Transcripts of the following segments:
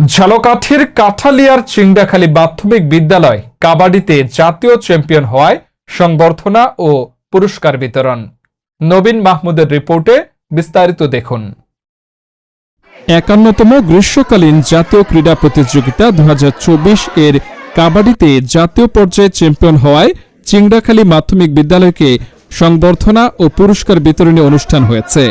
ঝালকাঠির কাঠালিয়ার চিংড়াখালী প্রাথমিক বিদ্যালয় কাবাডিতে জাতীয় চ্যাম্পিয়ন হওয়ায় সংবর্ধনা ও পুরস্কার বিতরণ। নবীন মাহমুদের রিপোর্টে বিস্তারিত দেখুন। একান্নতম গ্রীষ্মকালীন জাতীয় ক্রীড়া প্রতিযোগিতা দু হাজার চব্বিশ এর কাবাডিতে জাতীয় পর্যায়ে চ্যাম্পিয়ন হওয়ায় চিংড়াখালী মাধ্যমিক বিদ্যালয়কে সংবর্ধনা ও পুরস্কার বিতরণী অনুষ্ঠান হয়েছে।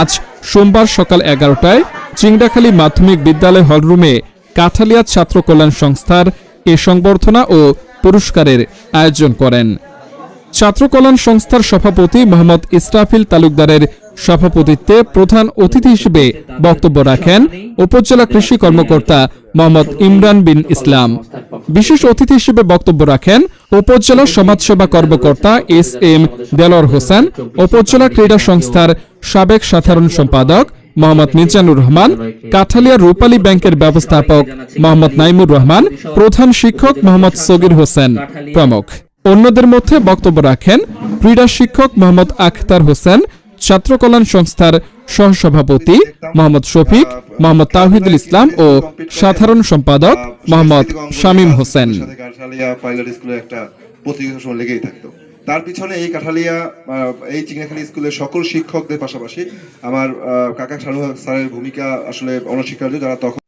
আজ সোমবার সকাল এগারোটায় চিংড়াখালী মাধ্যমিক বিদ্যালয় হলরুমে কাঠালিয়া ছাত্র কল্যাণ সংস্থার এ সংবর্ধনা ও পুরস্কারের আয়োজন করেন। ছাত্র কল্যাণ সংস্থার সভাপতি মোহাম্মদ ইসরাফিল তালুকদারের সভাপতিত্বে প্রধান অতিথি হিসেবে বক্তব্য রাখেন উপজেলা কৃষি কর্মকর্তা মোহাম্মদ ইমরান বিন ইসলাম। বিশেষ অতিথি হিসেবে বক্তব্য রাখেন উপজেলা সমাজসেবা কর্মকর্তা এস এম দেলোয়ার হোসেন, উপজেলা ক্রীড়া সংস্থার সাবেক সাধারণ সম্পাদক মোহাম্মদ মিজানুর রহমান, কাঠালিয়া রূপালী ব্যাংকের ব্যবস্থাপক মোহাম্মদ নাইমুর রহমান, প্রধান শিক্ষক মোহাম্মদ সগির হোসেন প্রমুখ। অন্যদের মধ্যে বক্তব্য রাখেন ক্রীড়া শিক্ষক মোহাম্মদ আখতার হোসেন, ছাত্র কল্যাণ সংস্থার সহসভাপতি মোহাম্মদ শফিক, মোহাম্মদ তাহিদুল ইসলাম ও সাধারণ সম্পাদক মোহাম্মদ শামীম হোসেন। সাথে কাঠালিয়া পাইলট স্কুলে একটা প্রতিযোগিতা সময় লেগেই থাকতো। তার পিছনে এই কাঠালিয়া এই চিংড়াখালী স্কুলের সকল শিক্ষকদের পাশাপাশি আমার কাকা শানু স্যারের ভূমিকা আসলে অনস্বীকার্য যারা তখন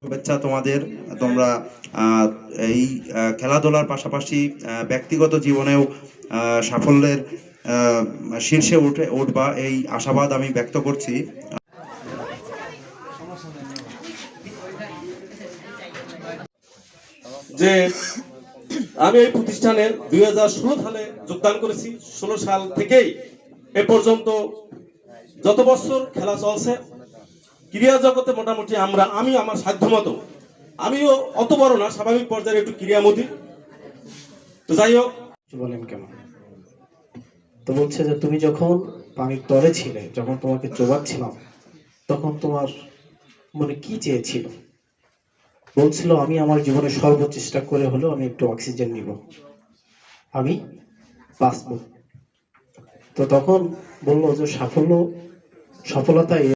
শুভেচ্ছা তোমাদের। তোমরা এই খেলাধুলার পাশাপাশি ব্যক্তিগত জীবনেও সাফল্যের শীর্ষে উঠে, উঠবা এই আশাবাদ আমি ব্যক্ত করছি। যে আমি এই প্রতিষ্ঠানে দুই হাজার ষোলো সালে যোগদান করেছি, ষোলো সাল থেকেই। এ পর্যন্ত যত বছর খেলা চলছে, ক্রীড়া জগতে মোটামুটি আমরা আমি আমার সাধ্যমতো আমিও অত বড় না, স্বাভাবিক পর্যায়ে একটু ক্রিয়ামতি তো যাই হোক। বলেন কেন? তো বলছে যে তুমি যখন পানির তলে ছিলে, যখন তোমাকে চোবাচ্ছিলাম তখন তোমার মনে কি চেয়েছিল? বলছিল, আমি আমার জীবনে সর্বচেষ্টা করে হলেও আমি একটু অক্সিজেন নিব। আমি বাঁচব। তো তখন বলল যে সাফল্য, সফলতা